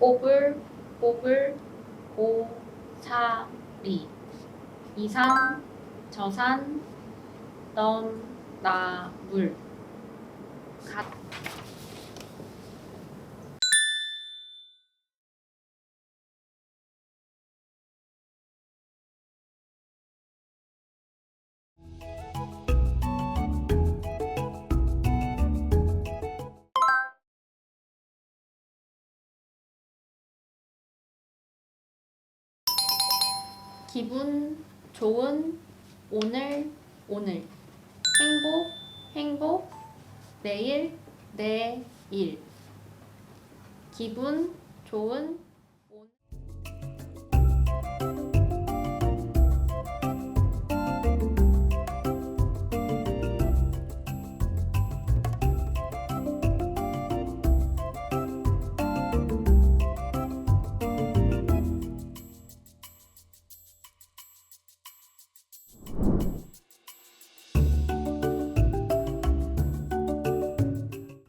꼬불 꼬불 고 사 리. 이산 저산 넘 나 물. 갓 기분 좋은 오늘 오늘. 행복 행복 내일 내일. 기분 좋은